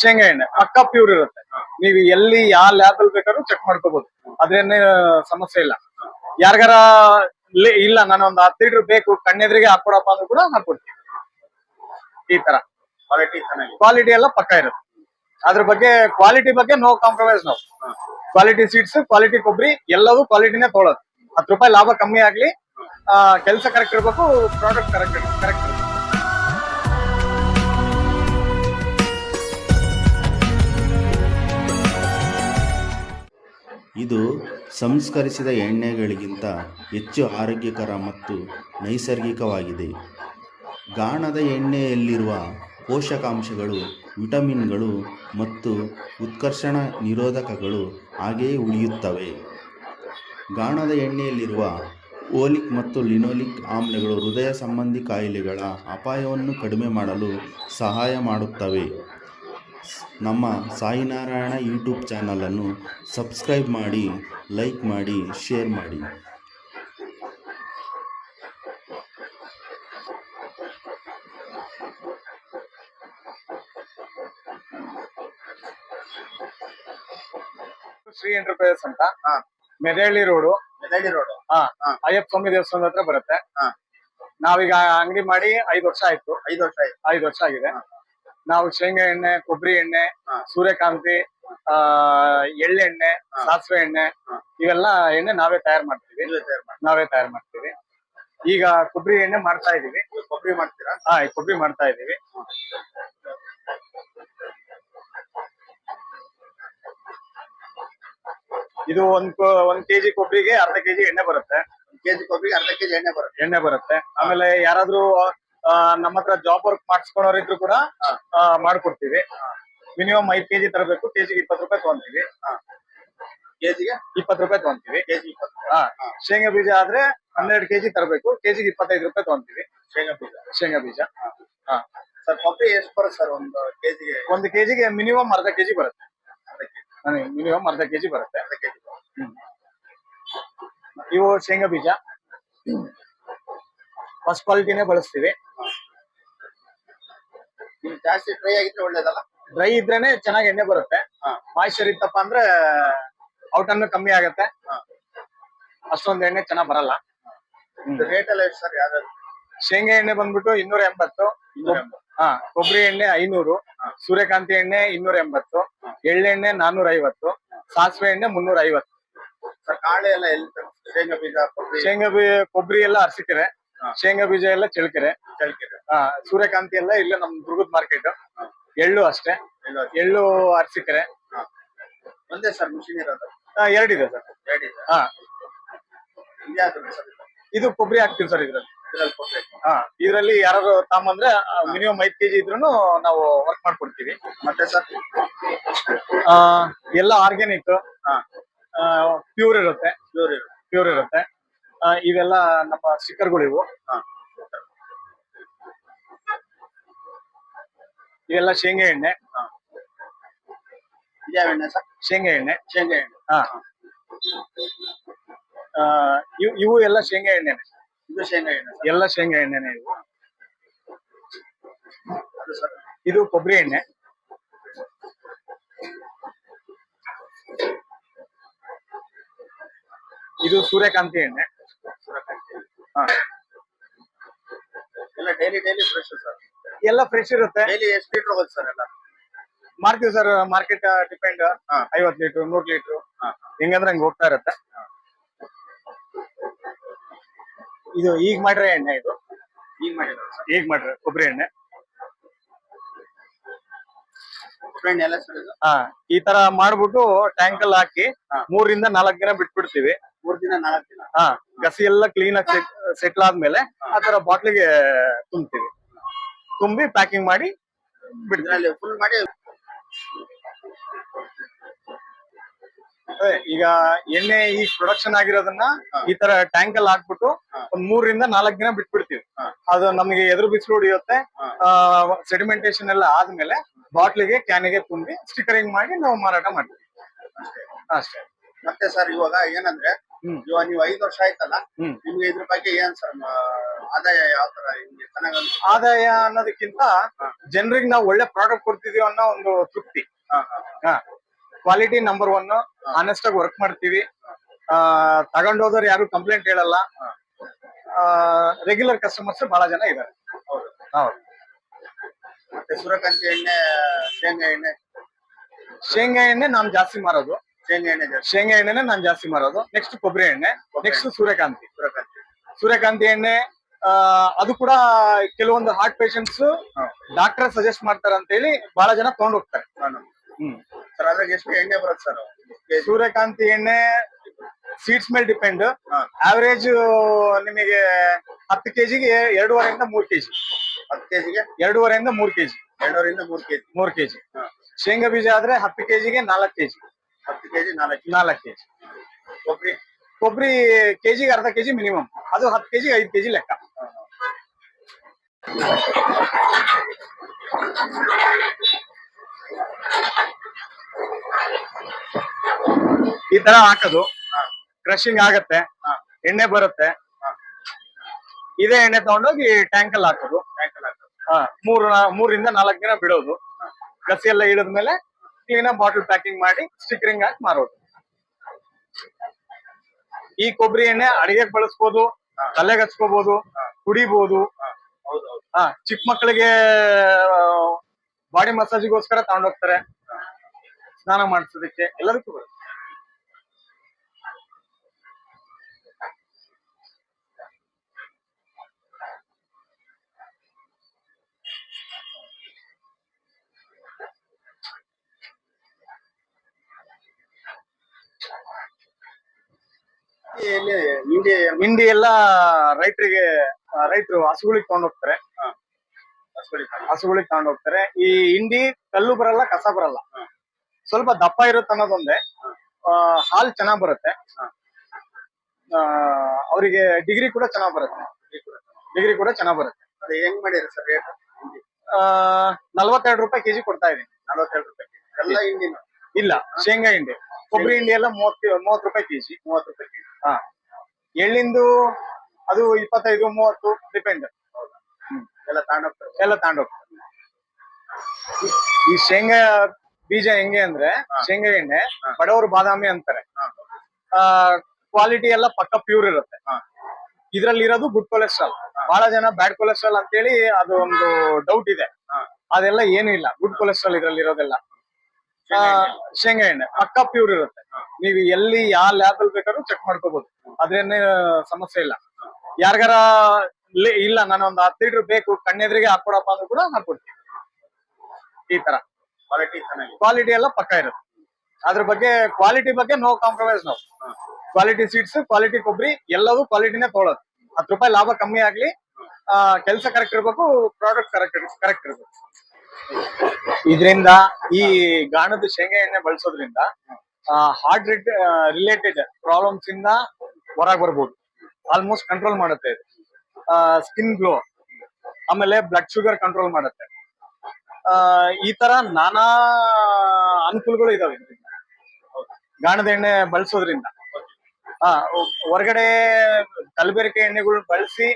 ಶೇಂಗಾ ಎಣ್ಣೆ ಅಕ್ಕ ಪ್ಯೂರ್ ಇರುತ್ತೆ. ನೀವು ಎಲ್ಲಿ ಯಾವ ಲ್ಯಾಬ್ ಅಲ್ಲಿ ಬೇಕಾದ್ರೂ ಚೆಕ್ ಮಾಡ್ಕೋಬಹುದು ಅದ್ರೇನೇ ಸಮಸ್ಯೆ ಇಲ್ಲ. ಯಾರಿಗಾರ ಇಲ್ಲ ನಾನು ಒಂದು ಹತ್ತು ಲೀಟರ್ ಬೇಕು ಕಣ್ಣೆದ್ರಿಗೆ ಹಾಕೊಡಪ್ಪ ಅಂದ್ರೂ ಕೂಡ ಹಾಕೊಡ್ತೀವಿ ಈ ತರ. ಕ್ವಾಲಿಟಿ ಕ್ವಾಲಿಟಿ ಎಲ್ಲ ಪಕ್ಕ ಇರುತ್ತೆ. ಅದ್ರ ಬಗ್ಗೆ ಕ್ವಾಲಿಟಿ ಬಗ್ಗೆ ನೋ ಕಾಂಪ್ರಮೈಸ್ ನಾವು. ಕ್ವಾಲಿಟಿ ಸೀಟ್ಸ್ ಕ್ವಾಲಿಟಿ ಕೊಬ್ಬರಿ ಎಲ್ಲವೂ ಕ್ವಾಲಿಟಿನೇ ತೊಗೊಳೋದು. ಹತ್ತು ರೂಪಾಯಿ ಲಾಭ ಕಮ್ಮಿ ಆಗ್ಲಿ ಕೆಲಸ ಕರೆಕ್ಟ್ ಇರಬೇಕು ಪ್ರಾಡಕ್ಟ್ ಕರೆಕ್ಟ್ ಕರೆಕ್ಟ್ ಇದು ಸಂಸ್ಕರಿಸಿದ ಎಣ್ಣೆಗಳಿಗಿಂತ ಹೆಚ್ಚು ಆರೋಗ್ಯಕರ ಮತ್ತು ನೈಸರ್ಗಿಕವಾಗಿದೆ. ಗಾಣದ ಎಣ್ಣೆಯಲ್ಲಿರುವ ಪೋಷಕಾಂಶಗಳು, ವಿಟಮಿನ್ಗಳು ಮತ್ತು ಉತ್ಕರ್ಷಣ ನಿರೋಧಕಗಳು ಹಾಗೆಯೇ ಉಳಿಯುತ್ತವೆ. ಗಾಣದ ಎಣ್ಣೆಯಲ್ಲಿರುವ ಓಲಿಕ್ ಮತ್ತು ಲಿನೋಲಿಕ್ ಆಮ್ಲಗಳು ಹೃದಯ ಸಂಬಂಧಿ ಕಾಯಿಲೆಗಳ ಅಪಾಯವನ್ನು ಕಡಿಮೆ ಮಾಡಲು ಸಹಾಯ ಮಾಡುತ್ತವೆ. ನಮ್ಮ ಸಾಯಿನಾರಾಯಣ ಯೂಟ್ಯೂಬ್ ಚಾನಲನ್ನು ಸಬ್ಸ್ಕ್ರೈಬ್ ಮಾಡಿ ಲೈಕ್ ಮಾಡಿ ಶೇರ್ ಮಾಡಿ. ಶ್ರೀ ಎಂಟರ್ಪ್ರೈಸ್ ಅಂತ? ಹಾ. ಮೆದಹಳ್ಳಿ ರೋಡು. ಮೆದಳ್ಳಿ ರೋಡು. ಹಾ. ಹಾ. ಅಯ್ಯಪ್ಪ ಸ್ವಾಮಿ ದೇವಸ್ಥಾನದ ಹತ್ರ ಬರುತ್ತೆ. ಹಾ. ನಾವೀಗ ಅಂಗಡಿ ಮಾಡಿ ಐದು ವರ್ಷ ಆಯ್ತು. ಐದು ವರ್ಷ ಆಯ್ತು. ಐದು ವರ್ಷ ಆಗಿದೆ. ನಾವು ಶೇಂಗಾ ಎಣ್ಣೆ ಕೊಬ್ಬರಿ ಎಣ್ಣೆ. ಸೂರ್ಯಕಾಂತಿ ಆ ಎಳ್ಳೆಣ್ಣೆ. ಸಾಸಿವೆ ಎಣ್ಣೆ. ಇವೆಲ್ಲ ಎಣ್ಣೆ ನಾವೇ ತಯಾರು ಮಾಡ್ತೀವಿ. ನೀವೇ ತಯಾರು ಮಾಡ್ತೀವಿ. ಈಗ ಕೊಬ್ಬರಿ ಎಣ್ಣೆ ಮಾಡ್ತಾ ಇದೀವಿ. ಕೊಬ್ಬರಿ ಮಾಡ್ತೀರಾ? ಹಾ ಕೊಬ್ಬರಿ ಮಾಡ್ತಾ ಇದೀವಿ. ಇದು ಒಂದ್ ಕೊ- ಒಂದ್ ಕೆಜಿ ಕೊಬ್ಬರಿಗೆ ಅರ್ಧ ಕೆಜಿ ಎಣ್ಣೆ ಬರುತ್ತೆ. ಕೆಜಿ ಕೊಬ್ಬರಿಗೆ ಅರ್ಧ ಕೆಜಿ ಎಣ್ಣೆ ಬರುತ್ತೆ. ಎಣ್ಣೆ ಬರುತ್ತೆ. ಆಮೇಲೆ ಯಾರಾದ್ರೂ ನಮ್ಮ ಹತ್ರ ಜಾಬ್ ವರ್ಕ್ ಮಾಡಿಸ್ಕೊಳೋರಿದ್ರು ಕೂಡ. ಆ, ಮಾಡ್ಕೊಡ್ತೀವಿ ಮಿನಿಮಮ್ ಐದ್ ಕೆಜಿ ತರಬೇಕು ಕೆಜಿಗೆ ಇಪ್ಪತ್ತು ರೂಪಾಯಿ ತಗೊಂತೀವಿ ಕೆಜಿಗೆ ಇಪ್ಪತ್ತು ರೂಪಾಯಿ ತಗೊಂತೀವಿ ಕೆಜಿ ಇಪ್ಪತ್ತು ಹಾ ಶೇಂಗಾ ಬೀಜ ಆದ್ರೆ ಹನ್ನೆರಡು ಕೆಜಿ ತರಬೇಕು ಕೆಜಿಗೆ ಇಪ್ಪತ್ತೈದು ರೂಪಾಯಿ ತಗೊಂತೀವಿ ಶೇಂಗಾ ಬೀಜ ಶೇಂಗಾ ಬೀಜ ಹಾ ಸರ್ ಪಪ್ಪಿ ಎಷ್ಟು ಬರುತ್ತೆ ಸರ್ ಒಂದು ಕೆಜಿಗೆ ಒಂದು ಕೆಜಿಗೆ ಮಿನಿಮಮ್ ಅರ್ಧ ಕೆಜಿ ಬರುತ್ತೆ ಮಿನಿಮಮ್ ಅರ್ಧ ಕೆಜಿ ಬರುತ್ತೆ ಅರ್ಧ ಕೆಜಿ ಇವು ಶೇಂಗಾ ಬೀಜ ಫಸ್ಟ್ ಕ್ವಾಲಿಟಿನೇ ಬಳಸ್ತೀವಿ. ಜಾಸ್ತಿ ಡ್ರೈ ಆಗಿದ್ರೆ ಒಳ್ಳೇದಲ್ಲ? ಡ್ರೈ ಇದ್ರೇನೆ ಚೆನ್ನಾಗಿ ಎಣ್ಣೆ ಬರುತ್ತೆ. ಮಾಯ್ಚರ್ ಮಾಯಿಶ್ಚರ್ ಇತ್ತಪ್ಪ ಅಂದ್ರೆ ಔಟ್ ಅನ್ನು ಕಮ್ಮಿ ಆಗತ್ತೆ. ಅಷ್ಟೊಂದು ಎಣ್ಣೆ ಚೆನ್ನಾಗ್ ಬರಲ್ಲ. ರೇಟ್ ಎಲ್ಲ ಎಷ್ಟು ಸರ್ ಯಾವ್ದಾದ್ರು ಶೇಂಗಾ ಎಣ್ಣೆ ಬಂದ್ಬಿಟ್ಟು ಇನ್ನೂರ ಎಂಬತ್ತು. ಹಾ ಕೊಬ್ಬರಿ ಎಣ್ಣೆ ಐನೂರು. ಸೂರ್ಯಕಾಂತಿ ಎಣ್ಣೆ ಇನ್ನೂರ ಎಂಬತ್ತು. ಎಳ್ಳೆಣ್ಣೆ ನಾನೂರ ಐವತ್ತು. ಸಾಸಿವೆ ಎಣ್ಣೆ ಮುನ್ನೂರ ಐವತ್ತು. ಸರ್ ಕಾಳೆ ಎಲ್ಲ ಎಲ್ಲಿ? ಶೇಂಗಾ ಬೀಜ ಶೇಂಗಾ ಬೀಜ ಕೊಬ್ಬರಿ ಎಲ್ಲ ಅರಸಿಕೆರೆ ಹಾ. ಶೇಂಗಾ ಬೀಜ ಎಲ್ಲ ಚಳ್ಳಕೆರೆ. ಚಳ್ಕೆರೆ ಹಾ ಸೂರ್ಯಕಾಂತಿ ಎಲ್ಲ ಇಲ್ಲ ನಮ್ ದುರ್ಗದ ಮಾರ್ಕೆಟ್ ಎಳ್ಳು ಅಷ್ಟೇ. ಎಳ್ಳು ಅರಸಿಕೆರೆ. ಒಂದೇ ಸರ್ ಮಿಷಿನ್ ಇರೋದು? ಆ, ಎರಡಿದೆ ಸರ್. ಎರಡಿದೆ ಇದೆ. ಹಾ. ಇದು? ಕೊಬ್ಬರಿ ಹಾಕ್ತೀವಿ ಸರ್ ಇದ್ರಲ್ಲಿ. ಹಾ ಇದ್ರಲ್ಲಿ ಯಾರು ತಾಂಬಂದ್ರೆ ಮಿನಿಮಮ್ ಐದ್ ಕೆಜಿ ಇದ್ರೂ ನಾವು ವರ್ಕ್ ಮಾಡ್ಕೊಡ್ತೀವಿ. ಮತ್ತೆ ಸರ್? ಎಲ್ಲ ಆರ್ಗ್ಯಾನಿಕ್ ಹಾ. ಪ್ಯೂರ್ ಇರುತ್ತೆ. ಪ್ಯೂರ್ ಇರುತ್ತೆ. ಇವೆಲ್ಲ ನಮ್ಮ ಸ್ಟಿಕ್ಕರ್ಗಳು ಇವು. ಹಾ. ಇವೆಲ್ಲ ಶೇಂಗಾ ಎಣ್ಣೆ. ಎಣ್ಣೆ ಸರ್? ಶೇಂಗಾ ಎಣ್ಣೆ. ಶೇಂಗಾ ಎಣ್ಣೆ. ಹಾ. ಆ, ಇವು ಇವು ಎಲ್ಲ ಶೇಂಗಾ ಎಣ್ಣೆನೆ ಇದು ಶೇಂಗಾ ಎಣ್ಣೆ ಎಲ್ಲ ಶೇಂಗಾ ಎಣ್ಣೆನೆ ಇವು. ಇದು ಕೊಬ್ಬರಿ ಎಣ್ಣೆ. ಇದು ಸೂರ್ಯಕಾಂತಿ ಎಣ್ಣೆ. ಎಲ್ಲ ಡೈಲಿ ಡೈಲಿ ಫ್ರೆಶ್ ಸರ್ ಎಲ್ಲ ಫ್ರೆಶ್ ಇರುತ್ತೆ. ಡೈಲಿ ಎಷ್ಟು ಲೀಟರ್ ಹೋಗುತ್ತೆ ಸರ್ ಎಲ್ಲ? ಮಾರ್ತೀವಿ ಸರ್ ಮಾರ್ಕೆಟ್ ಡಿಪೆಂಡ್. ಐವತ್ ಲೀಟರ್ ನೂರ್ ಲೀಟರ್ ಹೆಂಗಂದ್ರೆ ಹಂಗ ಹೋಗ್ತಾ ಇರತ್ತೆ. ಇದು ಈಗ ಮಾಡ್ರೆ ಎಣ್ಣೆ ಇದು. ಈಗ ಮಾಡಿರೋದು ಸರ್ ಈಗ ಮಾಡ್ರೆ ಕೊಬ್ಬರಿ ಎಣ್ಣೆ. ಹಾ ಈ ತರ ಮಾಡ್ಬಿಟ್ಟು ಟ್ಯಾಂಕ್ ಅಲ್ಲಿ ಹಾಕಿ ಹಾ. ಮೂರಿಂದ ನಾಲ್ಕು ದಿನ ಬಿಟ್ಬಿಡ್ತೀವಿ. ಮೂರ್ ದಿನ ನಾಲ್ಕು ದಿನ? ಹಾ ಗಸಿ ಎಲ್ಲ ಕ್ಲೀನ್ ಆಗಿ ಸೆಟ್ಲ್ ಆದ್ಮೇಲೆ ಆ ತರ ಬಾಟ್ಲಿಗೆ ತುಂಬ್ತೀವಿ. ತುಂಬಿ ಪ್ಯಾಕಿಂಗ್ ಮಾಡಿ ಬಿಡ್ತೀವಿ. ಫುಲ್ ಮಾಡಿ ಈಗ ಎಣ್ಣೆ ಈ ಪ್ರೊಡಕ್ಷನ್ ಆಗಿರೋದನ್ನ. ಈ ತರ ಟ್ಯಾಂಕ್ ಅಲ್ಲಿ ಹಾಕ್ಬಿಟ್ಟು ಒಂದ್ ಮೂರರಿಂದ ನಾಲ್ಕು ದಿನ ಬಿಟ್ಬಿಡ್ತೀವಿ. ಅದು ನಮಗೆ ಎದುರು ಬಿಸಿಲು ಹೊಡಿಯುತ್ತೆ. ಸೆಡಿಮೆಂಟೇಷನ್ ಸೆಡಿಮೆಂಟೇಶನ್ ಎಲ್ಲ ಆದ್ಮೇಲೆ ಬಾಟ್ಲಿಗೆ ಕ್ಯಾನಿಗೆ ತುಂಬಿ ಸ್ಟಿಕರಿಂಗ್ ಮಾಡಿ ನಾವು ಮಾರಾಟ ಮಾಡ್ತೀವಿ. ಅಷ್ಟೇ. ಮತ್ತೆ ಸರ್ ಇವಾಗ ಏನಂದ್ರೆ. ಇವಾಗ ನೀವು ಐದು ವರ್ಷ ಆಯ್ತಲ್ಲ. ನಿಮ್ಗೆ ಇದ್ರ ಬಗ್ಗೆ ಏನ್ ಸರ್ ಆದಾಯ ಯಾವ ತರ ನಿಮ್ಗೆ ಚೆನ್ನಾಗ್ ಆದಾಯ ಅನ್ನೋದಕ್ಕಿಂತ ಜನರಿಗೆ ನಾವು ಒಳ್ಳೆ ಪ್ರಾಡಕ್ಟ್ ಕೊಡ್ತಿದೀವಿ ಅನ್ನೋ ಒಂದು ತೃಪ್ತಿ. ಕ್ವಾಲಿಟಿ ನಂಬರ್ ಒನ್ ಆನೆಸ್ಟ್ ಆಗಿ ವರ್ಕ್ ಮಾಡ್ತೀವಿ. ತಗೊಂಡೋದವ್ರು ಯಾರು ಕಂಪ್ಲೇಂಟ್ ಹೇಳಲ್ಲ. ರೆಗ್ಯುಲರ್ ಕಸ್ಟಮರ್ಸ್ ಬಹಳ ಜನ ಇದ್ದಾರೆ ಹೌದು. ಹೌದು. ಮತ್ತೆ ಸೂರ್ಯಕಾಂತಿ ಎಣ್ಣೆ ಶೇಂಗಾ ಎಣ್ಣೆ? ಶೇಂಗಾ ಎಣ್ಣೆ ನಾನ್ ಜಾಸ್ತಿ ಮಾರೋದು. ಶೇಂಗಾ ಎಣ್ಣೆ ಜಾಸ್ತಿ. ಶೇಂಗಾ ಎಣ್ಣೆನೆ ನಾನ್ ಜಾಸ್ತಿ ಮಾರೋದು. ನೆಕ್ಸ್ಟ್ ಕೊಬ್ಬರಿ ಎಣ್ಣೆ. ನೆಕ್ಸ್ಟ್ ಸೂರ್ಯಕಾಂತಿ. ಸೂರ್ಯಕಾಂತಿ. ಸೂರ್ಯಕಾಂತಿ ಎಣ್ಣೆ ಆ, ಅದು ಕೂಡ ಕೆಲವೊಂದು ಹಾರ್ಟ್ ಪೇಷಂಟ್ಸ್ ಡಾಕ್ಟರ್ ಸಜೆಸ್ಟ್ ಮಾಡ್ತಾರೆ ಅಂತ ಹೇಳಿ ಬಹಳ ಜನ ತಗೊಂಡ್ ಹೋಗ್ತಾರೆ. ಹ್ಮ್. ಸರ್ ಅದ್ರಾಗ ಎಷ್ಟು ಎಣ್ಣೆ ಬರುತ್ತೆ ಸರ್? ಸೂರ್ಯಕಾಂತಿ ಎಣ್ಣೆ ಸೀಡ್ಸ್ ಮೇಲೆ ಡಿಪೆಂಡ್ ಹಾ. ಆವರೇಜ್ ನಿಮಗೆ ಹತ್ತು ಕೆಜಿಗೆ ಎರಡೂವರೆಯಿಂದ ಮೂರ್ ಕೆಜಿ ಹತ್ತು ಕೆಜಿಗೆ ಎರಡೂವರೆಯಿಂದ ಮೂರ್ ಕೆಜಿ ಎರಡೂವರಿಂದ ಮೂರ್ ಕೆಜಿ ಮೂರ್ ಕೆಜಿ ಶೇಂಗಾ ಬೀಜ ಆದ್ರೆ ಹತ್ತು ಕೆಜಿಗೆ ನಾಲ್ಕು ಕೆಜಿ ಹತ್ತು ಕೆಜಿ ನಾಲ್ಕು ನಾಲ್ಕು ಕೆಜಿ ಕೊಬ್ಬರಿ ಕೊಬ್ಬರಿ ಕೆಜಿಗೆ ಅರ್ಧ ಕೆಜಿ ಮಿನಿಮಮ್ ಅದು ಹತ್ತು ಕೆಜಿ ಐದು ಕೆಜಿ ಲೆಕ್ಕ. ಈ ತರ ಹಾಕೋದು. ಕ್ರಶಿಂಗ್ ಆಗತ್ತೆ. ಎಣ್ಣೆ ಬರುತ್ತೆ. ಇದೇ ಎಣ್ಣೆ ತಗೊಂಡೋಗಿ ಟ್ಯಾಂಕ್ ಅಲ್ಲಿ ಹಾಕೋದು. ಮೂರು ಮೂರಿಂದ ನಾಲ್ಕು ದಿನ ಬಿಡೋದು. ಕಸಿ ಎಲ್ಲ ಇಳಿದ್ಮೇಲೆ ಕ್ಲೀನ್ ಬಾಟಲ್ ಪ್ಯಾಕಿಂಗ್ ಮಾಡಿ ಸ್ಟಿಕರಿಂಗ್ ಹಾಕಿ ಮಾರೋದು. ಈ ಕೊಬ್ಬರಿ ಎಣ್ಣೆ ಅಡಿಗೆಗೆ ಬಳಸ್ಬೋದು ತಲೆಗೆ ಹಚ್ಕೋಬಹುದು ಕುಡಿಬಹುದು ಹೌದು ಹೌದು ಹಾ ಚಿಕ್ಕ ಮಕ್ಕಳಿಗೆ ಬಾಡಿ ಮಸಾಜಿಗೋಸ್ಕರ ತಗೊಂಡೋಗ್ತಾರೆ. ಸ್ನಾನ ಮಾಡಿಸೋದಕ್ಕೆ ಎಲ್ಲದಕ್ಕೂ ಬರುತ್ತೆ. ಇಲ್ಲಿ ಇಂಡಿ ಹಿಂಡಿ ಎಲ್ಲ ರೈತರಿಗೆ ರೈತರು ಹಸುಗಳಿಗೆ ತಗೊಂಡೋಗ್ತಾರೆ ಹಸುಗಳಿಗೆ ತಗೊಂಡೋಗ್ತಾರೆ ಈ ಹಿಂಡಿ ಕಲ್ಲು ಬರಲ್ಲ ಕಸ ಬರಲ್ಲ. ಸ್ವಲ್ಪ ದಪ್ಪ ಇರುತ್ತೆ ಅನ್ನೋದೊಂದೇ. ಆ, ಹಾಲ್ ಚೆನ್ನಾಗ್ ಬರುತ್ತೆ. ಆ, ಅವರಿಗೆ ಡಿಗ್ರಿ ಕೂಡ ಚೆನ್ನಾಗಿ ಬರುತ್ತೆ. ಡಿಗ್ರಿ ಕೂಡ ಚೆನ್ನಾಗಿ ಬರುತ್ತೆ. ಅದು ಹೆಂಗ್ ಮಾಡಿರಿ ಸರ್ ರೇಟ್ ನಲ್ವತ್ತೆರಡು ರೂಪಾಯಿ ಕೆಜಿ ಕೊಡ್ತಾ ಇದೀನಿ ನಲವತ್ತೆರಡು ರೂಪಾಯಿ ಎಲ್ಲ ಹಿಂಡಿನ ಇಲ್ಲ. ಶೇಂಗಾ ಹಿಂಡಿ. ಕೊಬ್ಬರಿ ಹಿಂಡಿ ಎಲ್ಲ ಮೂವತ್ತು ಮೂವತ್ ರೂಪಾಯಿ ಕೆಜಿ ಮೂವತ್ತು ರೂಪಾಯಿ ಕೆಜಿ. ಹಾ. ಎಳ್ಳಿಂದು ಅದು ಇಪ್ಪತ್ತೈದು ಮೂವತ್ತು ಡಿಪೆಂಡ್ ಎಲ್ಲ ತಾಂಡೋಗ್ತಾರೆ ಎಲ್ಲ ತಾಂಡೋಗ್ತಾರೆ ಈ- ಈ ಶೇಂಗಾ ಬೀಜ ಹೆಂಗೆ ಅಂದ್ರೆ ಶೇಂಗಾ ಎಣ್ಣೆ ಬಡವರು ಬಾದಾಮಿ ಅಂತಾರೆ. ಆ ಕ್ವಾಲಿಟಿ ಎಲ್ಲ ಪಕ್ಕ ಪ್ಯೂರ್ ಇರುತ್ತೆ. ಇದ್ರಲ್ಲಿ ಇರೋದು ಗುಡ್ ಕೊಲೆಸ್ಟ್ರಾಲ್ ಬಹಳ ಜನ ಬ್ಯಾಡ್ ಕೊಲೆಸ್ಟ್ರಾಲ್ ಅಂತೇಳಿ ಅದು ಒಂದು ಡೌಟ್ ಇದೆ. ಅದೆಲ್ಲ ಏನು ಇಲ್ಲ. ಗುಡ್ ಕೊಲೆಸ್ಟ್ರಾಲ್ ಇದ್ರಲ್ಲಿ ಇರೋದೆಲ್ಲ ಶೇಂಗಾ ಎಣ್ಣೆ. ಪಕ್ಕ ಪ್ಯೂರ್ ಇರುತ್ತೆ. ನೀವು ಎಲ್ಲಿ ಯಾವ ಲ್ಯಾಬ್ ಅಲ್ಲಿ ಬೇಕಾದ್ರೂ ಚೆಕ್ ಮಾಡ್ಕೋಬಹುದು ಅದ್ರೇನೆ ಸಮಸ್ಯೆ ಇಲ್ಲ. ಯಾರಿಗಾರ ಇಲ್ಲ ನಾನು ಒಂದು ಹತ್ತು ಲೀಟರ್ ಬೇಕು ಕಣ್ಣೆದ್ರಿಗೆ ಹಾಕೊಡಪ್ಪ ಅಂದ್ರೂ ಕೂಡ ಹಾಕೊಡ್ತೀನಿ ಈ ತರ. ಕ್ವಾಲಿಟಿ ಕ್ವಾಲಿಟಿ ಎಲ್ಲ ಪಕ್ಕ ಇರುತ್ತೆ. ಅದ್ರ ಬಗ್ಗೆ ಕ್ವಾಲಿಟಿ ಬಗ್ಗೆ ನೋ ಕಾಂಪ್ರಮೈಸ್ ನಾವು. ಕ್ವಾಲಿಟಿ ಸೀಡ್ಸ್ ಕ್ವಾಲಿಟಿ ಕೊಬ್ಬರಿ ಎಲ್ಲವೂ ಕ್ವಾಲಿಟಿನೇ ತೊಗೊಳೋದು. ಹತ್ತು ರೂಪಾಯಿ ಲಾಭ ಕಮ್ಮಿ ಆಗ್ಲಿ ಕೆಲಸ ಕರೆಕ್ಟ್ ಇರ್ಬೇಕು ಪ್ರಾಡಕ್ಟ್ ಕರೆಕ್ಟ್ ಕರೆಕ್ಟ್ ಇರ್ಬೇಕು. ಇದರಿಂದ ಈ ಗಾಣದ ಶೇಂಗಾ ಎಣ್ಣೆ ಬಳಸೋದ್ರಿಂದ ಹಾರ್ಟ್ ರೇಟ್ ರಿಲೇಟೆಡ್ ಪ್ರಾಬ್ಲಮ್ಸ್ ಇಂದ ಹೊರಗೆ ಬರ್ಬೋದು. ಆಲ್ಮೋಸ್ಟ್ ಕಂಟ್ರೋಲ್ ಮಾಡುತ್ತೆ ಸ್ಕಿನ್ ಗ್ಲೋ ಆಮೇಲೆ ಬ್ಲಡ್ ಶುಗರ್ ಕಂಟ್ರೋಲ್ ಮಾಡುತ್ತೆ. ಈ ತರ ನಾನಾ ಅನುಕೂಲಗಳು ಇದಾವೆ. ಗಾಣದ ಎಣ್ಣೆ ಬಳಸೋದ್ರಿಂದ. ಹೊರಗಡೆ ಕಲಬೆರಕೆ ಎಣ್ಣೆಗಳು ಬಳಸಿ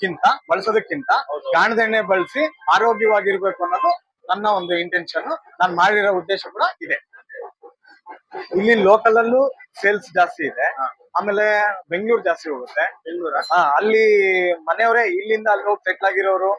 ಕಿಂತ ಬಳಸೋದಕ್ಕಿಂತ ಗಾಣದ ಎಣ್ಣೆ ಬಳಸಿ ಆರೋಗ್ಯವಾಗಿರ್ಬೇಕು ಅನ್ನೋದು ನನ್ನ ಒಂದು ಇಂಟೆನ್ಷನ್ ನಾನು ಮಾಡಿರೋ ಉದ್ದೇಶ ಕೂಡ ಇದೆ. ಇಲ್ಲಿ ಲೋಕಲ್ ಅಲ್ಲೂ ಸೇಲ್ಸ್ ಜಾಸ್ತಿ ಇದೆ. ಆಮೇಲೆ ಬೆಂಗಳೂರು ಜಾಸ್ತಿ ಹೋಗುತ್ತೆ. ಬೆಂಗಳೂರ? ಅಲ್ಲಿ ಮನೆಯವರೇ ಇಲ್ಲಿಂದ ಅಲ್ಲಿ ಹೋಗಿ ಸೆಟ್ಲ್ ಆಗಿರೋರು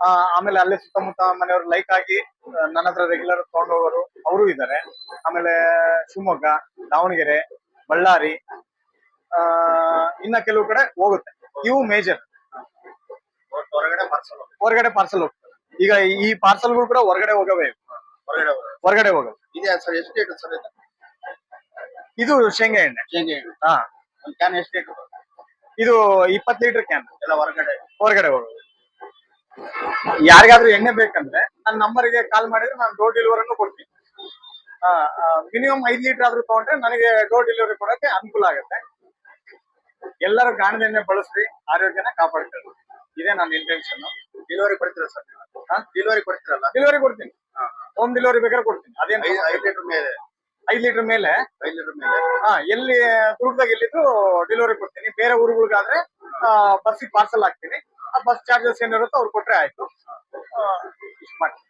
ಆ, ಆಮೇಲೆ ಅಲ್ಲೇ ಸುತ್ತಮುತ್ತ ಮನೆಯವರು ಲೈಕ್ ಆಗಿ ನನ್ನ ಹತ್ರ ರೆಗ್ಯುಲರ್ ತಗೊಂಡೋಗೋರು ಅವರು ಇದ್ದಾರೆ ಆಮೇಲೆ ಶಿವಮೊಗ್ಗ ದಾವಣಗೆರೆ ಬಳ್ಳಾರಿ ಆ ಇನ್ನ ಕೆಲವು ಕಡೆ ಹೋಗುತ್ತೆ. ಇವು ಮೇಜರ್ ಹೊರಗಡೆ ಪಾರ್ಸಲ್ ಹೊರಗಡೆ ಪಾರ್ಸೆಲ್ ಹೋಗ್ತದೆ ಈಗ ಈ ಪಾರ್ಸಲ್ಗಳು ಕೂಡ ಹೊರಗಡೆ ಹೋಗವೆ. ಹೊರಗಡೆ ಹೋಗವೆ. ಇದೆ ಶೇಂಗಾ ಎಣ್ಣೆ. ಶೇಂಗಾ ಎಣ್ಣೆ. ಹಾ. ಕ್ಯಾನ್ ಎಷ್ಟು ಲೀಟರ್ ಇದು ಇಪ್ಪತ್ತು ಲೀಟರ್ ಕ್ಯಾನ್ ಎಲ್ಲ ಹೊರಗಡೆ. ಹೊರಗಡೆ ಹೋಗೋದು ಯಾರಿಗಾದ್ರೂ ಎಣ್ಣೆ ಬೇಕಂದ್ರೆ ನನ್ನ ನಂಬರ್ಗೆ ಕಾಲ್ ಮಾಡಿದ್ರೆ ನಾನು ಡೋರ್ ಡೆಲಿವರಿನೂ ಕೊಡ್ತೀನಿ. ಮಿನಿಮಮ್ ಐದು ಲೀಟರ್ ಆದ್ರೂ ತಗೊಂಡ್ರೆ ನನಗೆ ಡೋರ್ ಡೆಲಿವರಿ ಕೊಡಕ್ಕೆ ಅನುಕೂಲ ಆಗುತ್ತೆ. ಎಲ್ಲರೂ ಗಾಣದ ಎಣ್ಣೆ ಬಳಸ್ರಿ ಆರೋಗ್ಯನ ಕಾಪಾಡ್ಕೊಳ್ಳಿ. ಇದೇ ನನ್ನ ಇಂಟೆನ್ಷನ್ ಡೆಲಿವರಿ ಕೊಡ್ತೀರಾ ಸರ್ ಹಾ? ಡೆಲಿವರಿ ಕೊಡ್ತೀರಲ್ಲ? ಡೆಲಿವರಿ ಕೊಡ್ತೀನಿ. ಹೋಮ್ ಡೆಲಿವರಿ ಬೇಕಾದ್ರೆ ಕೊಡ್ತೀನಿ. ಅದೇನು ಐದು ಐದು ಲೀಟರ್ ಮೇಲೆ? ಐದು ಲೀಟರ್ ಮೇಲೆ? ಐದು ಲೀಟರ್ ಮೇಲೆ? ಹಾ ಎಲ್ಲಿ ದುರ್ಗದಾಗ ಎಲ್ಲಿದ್ರು ಡೆಲಿವರಿ ಕೊಡ್ತೀನಿ. ಬೇರೆ ಊರುಗಳಿಗಾದ್ರೆ ಬಸ್ಸಿಗೆ ಪಾರ್ಸಲ್ ಹಾಕ್ತೀನಿ. ಆ ಬಸ್ ಚಾರ್ಜಸ್ ಏನಿರುತ್ತೋ ಅವ್ರು ಕೊಟ್ರೆ ಆಯ್ತು. ಮಾಡ್ತೀನಿ.